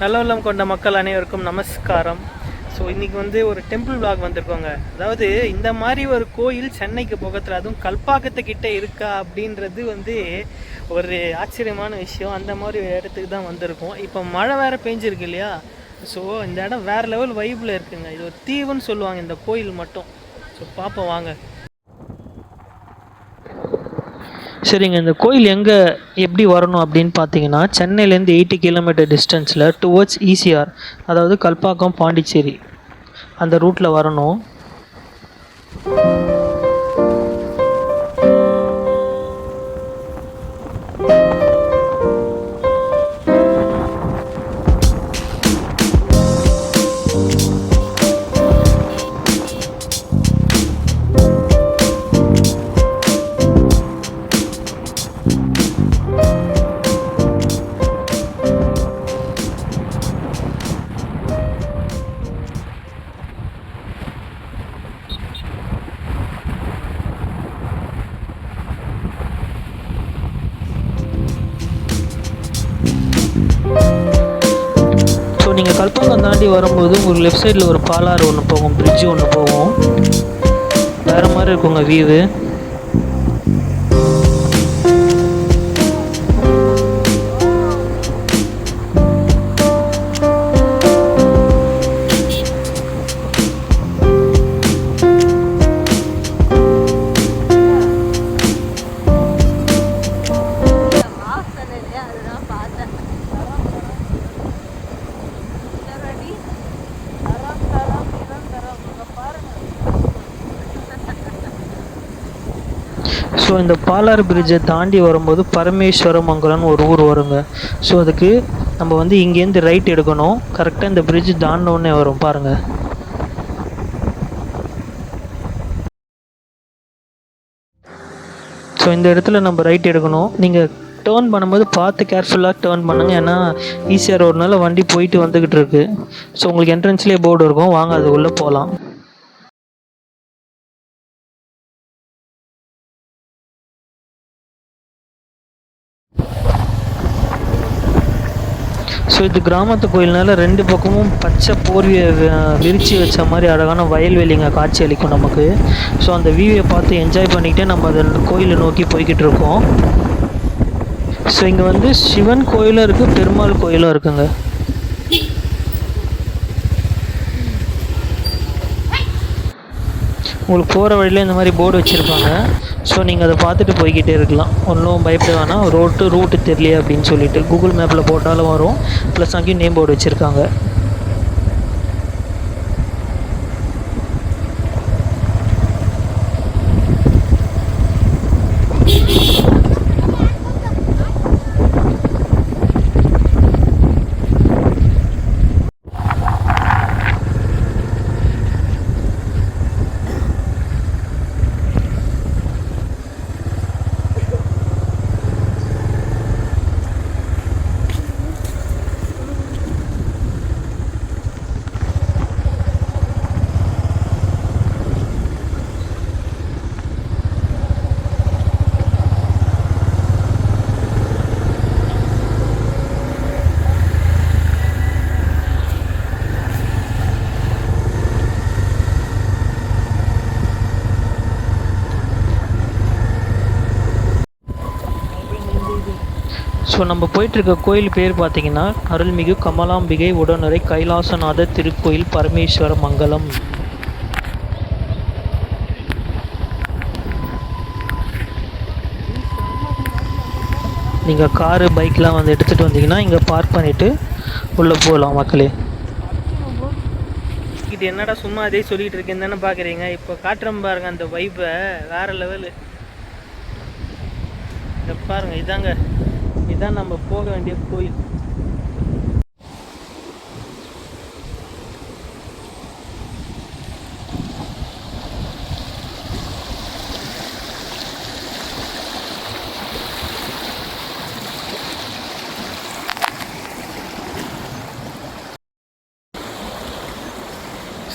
நல்ல உள்ளம் கொண்ட மக்கள் அனைவருக்கும் நமஸ்காரம். ஸோ இன்றைக்கி வந்து ஒரு டெம்பிள் vlog வந்திருக்கோங்க. அதாவது இந்த மாதிரி ஒரு கோயில் சென்னைக்கு பக்கத்தில் அதுவும் கல்பாக்கத்துக்கிட்ட இருக்கா அப்படின்றது வந்து ஒரு ஆச்சரியமான விஷயம். அந்த மாதிரி ஒரு இடத்துக்கு தான் வந்திருக்கோம். இப்போ மழை வேறு பெஞ்சிருக்கு இல்லையா? ஸோ இந்த இடம் வேறு லெவல் வைப்பில் இருக்குங்க. இது ஒரு தீவுன்னு சொல்லுவாங்க இந்த கோயில் மட்டும். ஸோ பார்ப்போம் வாங்க. சரிங்க இந்த கோயில் எங்கே எப்படி வரணும் அப்படின்னு பார்த்தீங்கன்னா சென்னையிலேருந்து எயிட்டி கிலோமீட்டர் டிஸ்டன்ஸில் டுவர்ட்ஸ் ஈசிஆர் அதாவது கல்பாக்கம் பாண்டிச்சேரி அந்த ரூட்டில் வரணும். வரும்போது உங்களுக்கு லெஃப்ட் சைடில் ஒரு பாலாறு ஒன்று போகும் பிரிட்ஜு ஒன்று போகும். வேறு மாதிரி இருக்குங்க வியூவு ஸோ இந்த பாலாறு பிரிட்ஜை தாண்டி வரும்போது பரமேஸ்வரமங்கலம்னு ஒரு ஊர் வருங்க. ஸோ அதுக்கு நம்ம வந்து இங்கேருந்து ரைட் எடுக்கணும். கரெக்டாக இந்த பிரிட்ஜ் தாண்டினோடனே வரும். பாருங்கள் ஸோ இந்த இடத்துல நம்ம ரைட் எடுக்கணும். நீங்கள் டேர்ன் பண்ணும்போது பார்த்து கேர்ஃபுல்லாக டேர்ன் பண்ணுங்க. ஏன்னா ஈஸியாக ரோடுனால வண்டி போயிட்டு வந்துக்கிட்டு இருக்கு. ஸோ உங்களுக்கு என்ட்ரன்ஸ்லேயே போர்டு இருக்கும். வாங்க அது உள்ளே போகலாம் ஸோ இது கிராமத்து கோயில்னால ரெண்டு பக்கமும் பச்சை போர்வியை விரித்து விரிச்சு வச்ச மாதிரி அழகான வயல்வெளிங்க காட்சி அளிக்கும் நமக்கு. ஸோ அந்த வியூவை பார்த்து என்ஜாய் பண்ணிக்கிட்டே நம்ம அதை கோயிலை நோக்கி போய்கிட்டு இருக்கோம். ஸோ இங்கே வந்து சிவன் கோயிலும் இருக்குது பெருமாள் கோயிலும் இருக்குங்க. உங்களுக்கு போகிற வழியில் இந்த மாதிரி போர்டு வச்சுருப்பாங்க. ஸோ நீங்கள் அதை பார்த்துட்டு போய்கிட்டே இருக்கலாம். ஒன்றும் பயப்பட வேணாம். ரோட்டு ரூட்டு தெரியல அப்படின்னு சொல்லிட்டு கூகுள் மேப்பில் போட்டாலும் வரும். ப்ளஸ் அங்கேயும் நேம் போர்டு வச்சுருக்காங்க. ஸோ நம்ம போயிட்டுருக்க கோயில் பேர் பார்த்தீங்கன்னா அருள்மிகு கமலாம்பிகை உடனுரை கைலாசநாதர் திருக்கோயில் பரமேஸ்வர மங்கலம். நீங்கள் காரு பைக்லாம் வந்து எடுத்துகிட்டு வந்தீங்கன்னா இங்கே பார்க் பண்ணிவிட்டு உள்ளே போகலாம் மக்களே. இது என்னடா சும்மா அதே சொல்லிட்டு இருக்கேன் தானே பார்க்குறீங்க இப்போ காட்டுறோம் பாருங்க அந்த வைப்பை வேறு லெவலு இங்க பாருங்க இதாங்க. இதான் நம்ம போக வேண்டிய கோயில்.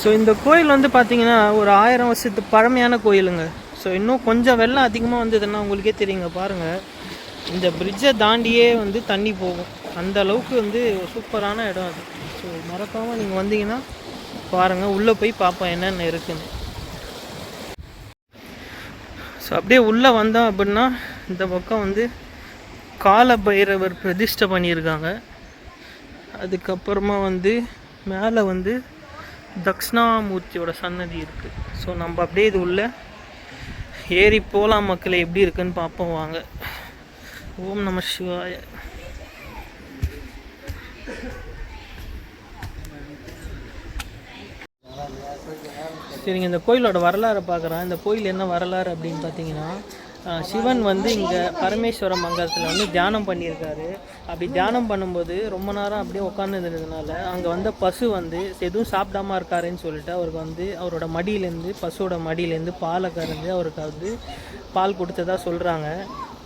ஸோ இந்த கோயில் வந்து பார்த்தீங்கன்னா ஒரு ஆயிரம் வருஷத்து பழமையான கோயிலுங்க. ஸோ இன்னும் கொஞ்சம் வெள்ளம் அதிகமாக வந்ததுன்னா உங்களுக்கே தெரியுங்க பாருங்கள் இந்த பிரிட்ஜை தாண்டியே வந்து தண்ணி போகும். அந்த அளவுக்கு வந்து சூப்பரான இடம் அது. ஸோ மறக்காமல் நீங்கள் வந்தீங்கன்னா பாருங்கள் உள்ளே போய் பார்ப்போம் என்னென்ன இருக்குன்னு. ஸோ அப்படியே உள்ளே வந்தோம் அப்படின்னா இந்த பக்கம் வந்து கால பைரவர் பிரதிஷ்டை பண்ணியிருக்காங்க. அதுக்கப்புறமா வந்து மேலே வந்து தக்ஷணாமூர்த்தியோட சன்னதி இருக்குது ஸோ நம்ம அப்படியே இது உள்ள ஏறி போகலாம் மக்களை. எப்படி இருக்குன்னு பார்ப்போம் வாங்க. ஓம் நம சிவாய. சரிங்க இந்த கோயிலோட வரலாறை பார்க்குறோம் இந்த கோயில் என்ன வரலாறு அப்படின்னு பார்த்தீங்கன்னா சிவன் வந்து இங்கே பரமேஸ்வர மங்கலத்தில் வந்து தியானம் பண்ணியிருக்காரு. அப்படி தியானம் பண்ணும்போது ரொம்ப நேரம் அப்படியே உட்காந்துருந்ததுனால அங்கே வந்த பசு வந்து எதுவும் சாப்பிடாம இருக்காருன்னு சொல்லிட்டு அவருக்கு வந்து அவரோட மடியிலேருந்து பசுவோட மடியிலேருந்து பாலை கறந்து அவருக்கு வந்து பால் கொடுத்ததாக சொல்கிறாங்க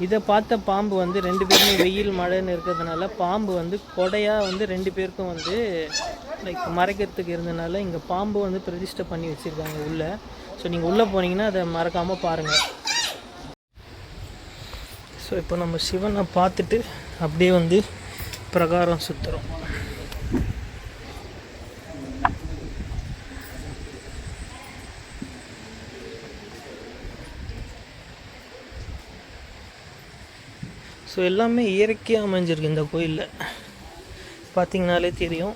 இதை பார்த்த பாம்பு வந்து ரெண்டு பேருமே வெயில் மழைன்னு இருக்கிறதுனால பாம்பு வந்து கொடையாக வந்து ரெண்டு பேருக்கும் வந்து லைக் மறைக்கிறதுக்கு இருந்தனால இங்கே பாம்பு வந்து பிரதிஷ்டை பண்ணி வச்சுருக்காங்க உள்ளே. ஸோ நீங்கள் உள்ளே போனீங்கன்னா அதை மறக்காமல் பாருங்கள் ஸோ இப்போ நம்ம சிவனை பார்த்துட்டு அப்படியே வந்து பிரகாரம் சுற்றுறோம் ஸோ எல்லாமே இயற்கையாக அமைஞ்சிருக்கு இந்த கோயிலில். பார்த்தீங்கனாலே தெரியும்.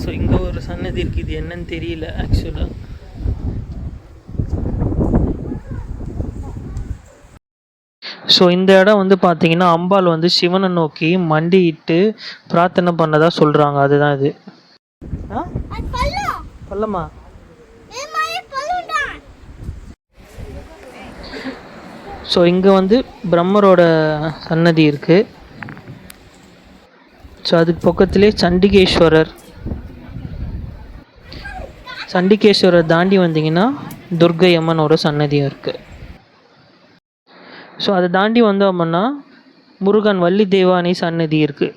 ஸோ இங்கே ஒரு சன்னதி இருக்குது இது என்னன்னு தெரியல ஆக்சுவலாக ஸோ இந்த இடம் வந்து பார்த்தீங்கன்னா அம்பாள் வந்து சிவனை நோக்கி மண்டியிட்டு பிரார்த்தனை பண்ணதா சொல்கிறாங்க அதுதான் இது. ஆ பள்ளமா ஸோ இங்கே வந்து பிரம்மரோட சன்னதி இருக்குது ஸோ அதுக்கு பக்கத்துலேயே சண்டிகேஸ்வரர். சண்டிகேஸ்வரர் தாண்டி வந்தீங்கன்னா துர்க்கை அம்மனோட சன்னதியும் இருக்குது ஸோ அதை தாண்டி வந்தோம் அப்படின்னா முருகன் வள்ளி தேவானி சன்னதி இருக்குது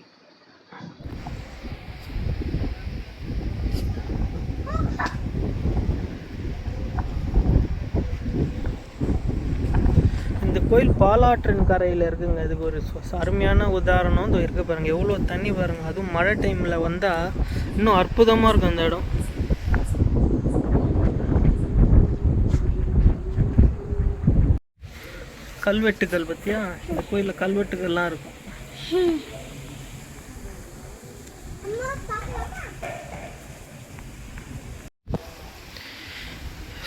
இந்த கோயில் பாலாற்றின் கரையில் இருக்குங்க. இதுக்கு ஒரு அருமையான உதாரணம். இதோ இருக்க பாருங்கள் எவ்வளோ தண்ணி பாருங்கள் அதுவும் மழை டைமில் வந்தால் இன்னும் அற்புதமாக இருக்கும் அந்த இடம். கல்வெட்டுகள் பற்றியா இந்த கோயிலில் கல்வெட்டுகள்லாம் இருக்கும்.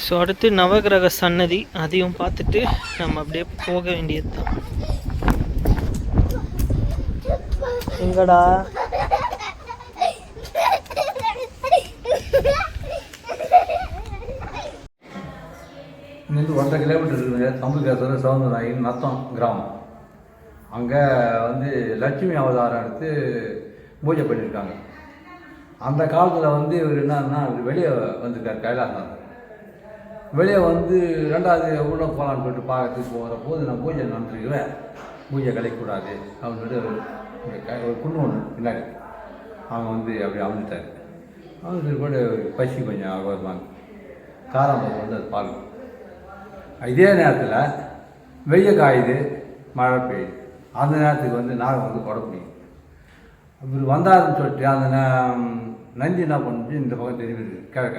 ஸோ அடுத்து நவகிரக சன்னதி. அதையும் பார்த்துட்டு நம்ம அப்படியே போக வேண்டியது தான் எங்கடா? இங்கேருந்து ஒன்றரை கிலோமீட்டர் இருக்குங்க சம்புகேஸ்வரர் சவுந்தரநாயகன் நத்தம் கிராமம். அங்கே வந்து லட்சுமி அவதாரம் எடுத்து பூஜை பண்ணியிருக்காங்க. அந்த காலத்தில் வந்து இவர் என்னன்னா வெளியே வந்திருக்கார் கைலாசநாதர். வெளியே வந்து ரெண்டாவது உள்ள போகலான்னு சொல்லிட்டு பார்க்கறதுக்கு போகிற போது நான் பூஜை நடந்துருக்கிறேன். பூஜை கிடைக்கக்கூடாது அப்படின்னு சொல்லிட்டு ஒரு குண்டு ஒன்று பின்னாடி அவங்க வந்து அப்படி அழுந்துட்டார் அவங்க கூட பசி கொஞ்சம் வருவாங்க காராம்பரம் வந்து அது பால். இதே நேரத்தில் வெய்ய காயுது மழை பெய்யுது. அந்த நேரத்துக்கு வந்து நாகம் வந்து கொடை பிடிக்கும் இவர் வந்தாருன்னு சொல்லிட்டு அந்த நந்தி என்ன பண்ணுச்சு இந்த பக்கம் திரும்பிடுது கிழக்க.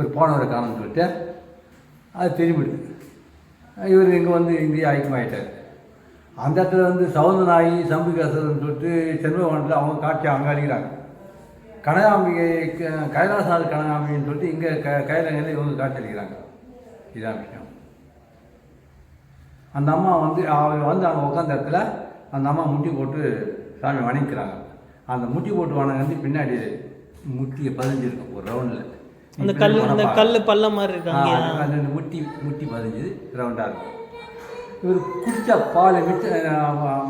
இவர் போனவரை காணும்னு சொல்லிட்டு அது திரும்பிடுது இவர் இங்கே வந்து இங்கேயே ஐக்கியமாயிட்டார் அந்த இடத்துல வந்து சவுந்தரநாயகி சம்பிகாசர்னு சொல்லிட்டு செல்வவனத்தில் அவங்க காட்சி அங்கே அடிக்கிறாங்க கனகாம்பிகை க- கனகாம்பின்னு சொல்லிட்டு இங்கே க கையில இவங்க காட்சி அடிக்கிறாங்க இதான் விஷயம். அந்த அம்மா வந்து அவங்க வந்து அவங்க உட்காந்த இடத்துல அந்த அம்மா முட்டி போட்டு சாமி வணங்கிக்கிறாங்க. அந்த முட்டி போட்டு வணங்கிறது பின்னாடி முட்டியை பதிஞ்சிருக்கும் ஒரு ரவுண்டில். அந்த கல் அந்த கல் பள்ளம் மாதிரி இருக்காங்க அந்த முட்டி முட்டி பதிஞ்சுது ரவுண்டாக இருக்கும் இவர் குடித்த பால் மிச்ச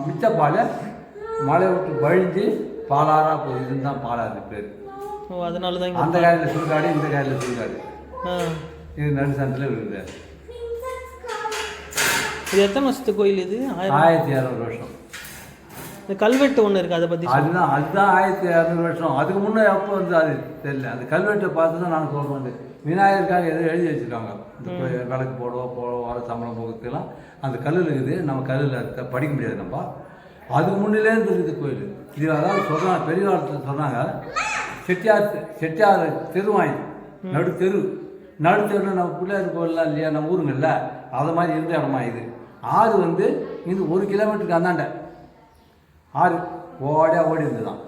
மிச்ச பாலை மழை விட்டு வழிஞ்சு பாலாரா போகுது. இதுதான் பாலாறு பேர். ஓ அதனால தான் அந்த காலையில் சுடுகாடு இந்த காலையில் சுடுகாடு இது நடு சந்தில் விழுந்தார். இது எத்தனை வருஷத்து கோயில் இது? ஆயிரத்தி இரநூறு வருஷம். இந்த கல்வெட்டு ஒன்று இருக்குது அதை பற்றி அதுதான் அதுதான் ஆயிரத்தி இரநூறு வருஷம். அதுக்கு முன்னே எப்போ வந்து அது தெரியல. அந்த கல்வெட்டை பார்த்து தான் நான் சொல்கிறேன் விநாயகருக்காக எதோ எழுதி வச்சுருக்காங்க. இந்த விளக்கு போடுவோ போடுவோ வர சம்பளம் போகிறதுக்கெல்லாம். அந்த கல்லில் இருக்குது. நம்ம கல்லில் படிக்க முடியாது நம்ம. அதுக்கு முன்னிலே இருந்து இருக்குது கோயில். இது அதாவது சொல்கிறாங்க பெரிய காலத்தில் சொன்னாங்க செட்டியார் செட்டியார் தெருவாய் நடு தெரு. நடு தெருவில் நம்ம பிள்ளையார் கோயில்லாம் இல்லையா? நம்ம ஊருங்கள்ல. அது மாதிரி இருந்த இடமா இது. ஆறு வந்து இது ஒரு கிலோமீட்டருக்கு அந்தாண்ட. ஆறு ஓடியா ஓடி இருந்துதான்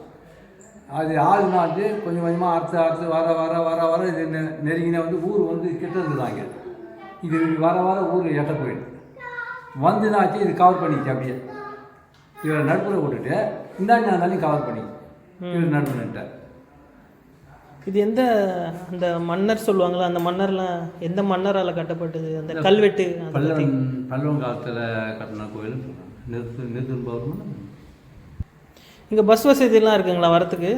அது ஆறுனா வந்து கொஞ்சம் கொஞ்சமாக அறுத்து அறுத்து வர வர வர வர இது நெருங்கின வந்து ஊர் வந்து கிட்ட இருந்துதாங்க இது வர வர ஊர் எட்ட போயிடுது. வந்துனாச்சு இது கவர் பண்ணிச்சு அப்படியே. இவரை நடுப்புற விட்டுட்டு இந்தாண்டி இருந்தாலும் கவர் பண்ணி இவர் நடுப்புறேன்ட்டார் இது எந்த அந்த மன்னர் சொல்லுவாங்களா அந்த மன்னர்லாம் எந்த மன்னரால் கட்டப்பட்டது? அந்த கல்வெட்டு. பல்லவன் பல்லவன் காலத்தில் கட்டின சொல்கிறாங்க நிறுத்து நிறுத்து பௌர்ணம். இங்க பஸ் வசதிலாம் இருக்குங்களா வரத்துக்கு?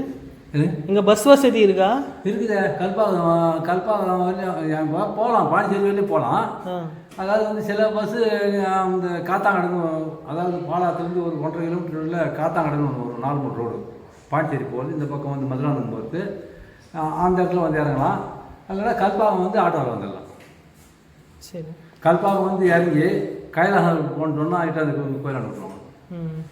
இங்க பஸ் வசதி இருக்கா? இருக்குது. கல்பாக்கம் கல்பாக்கம் வரையும் போகலாம் பாண்டிச்சேரி வரையும் போகலாம் அதாவது வந்து சில பஸ்ஸு அந்த காத்தாங்கடன்னு அதாவது பாலாத்துலேருந்து ஒரு ஒன்றரை கிலோமீட்டரில் காத்தாங்கடன்னு ஒன்று ஒரு நாலு மூணு ரோடு பாண்டிச்சேரி போகிறது இந்த பக்கம் வந்து மதுராந்தகம் போகிறது அந்த இடத்துல வந்து இறங்கலாம். அதனால் கல்பாக்கம் வந்து ஆட்டோவில் வந்துடலாம். சரி. கல்பாக்கம் வந்து இறங்கி கைலாசம் ஆகிட்டு அதுக்கு கோயிலாண்டு விட்டுருவாங்க. ம்.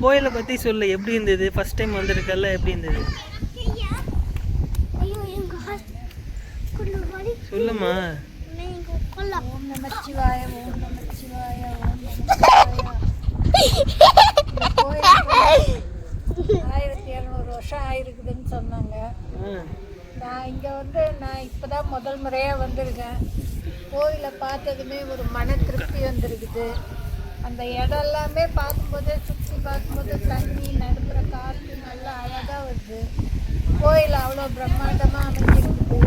கோயிலை பற்றி சொல்லு எப்படி இருந்தது? ஃபர்ஸ்ட் டைம் வந்திருக்கல எப்படி இருந்தது? சொல்லுமா ஆயிரத்தி இரநூறு வருஷம் ஆயிருக்குதுன்னு சொன்னாங்க. நான் இங்கே வந்து நான் இப்போ தான் முதல் முறையாக வந்திருக்கேன். கோயிலை பார்த்ததுமே ஒரு மன திருப்தி வந்திருக்குது. அந்த இடம் எல்லாமே பார்க்கும்போது சுற்றி பார்க்கும்போது தண்ணி நடுப்புற காற்று நல்லா அழகாக வருது. கோயில் அவ்வளோ பிரம்மாண்டமாக அமைஞ்சிருக்குது.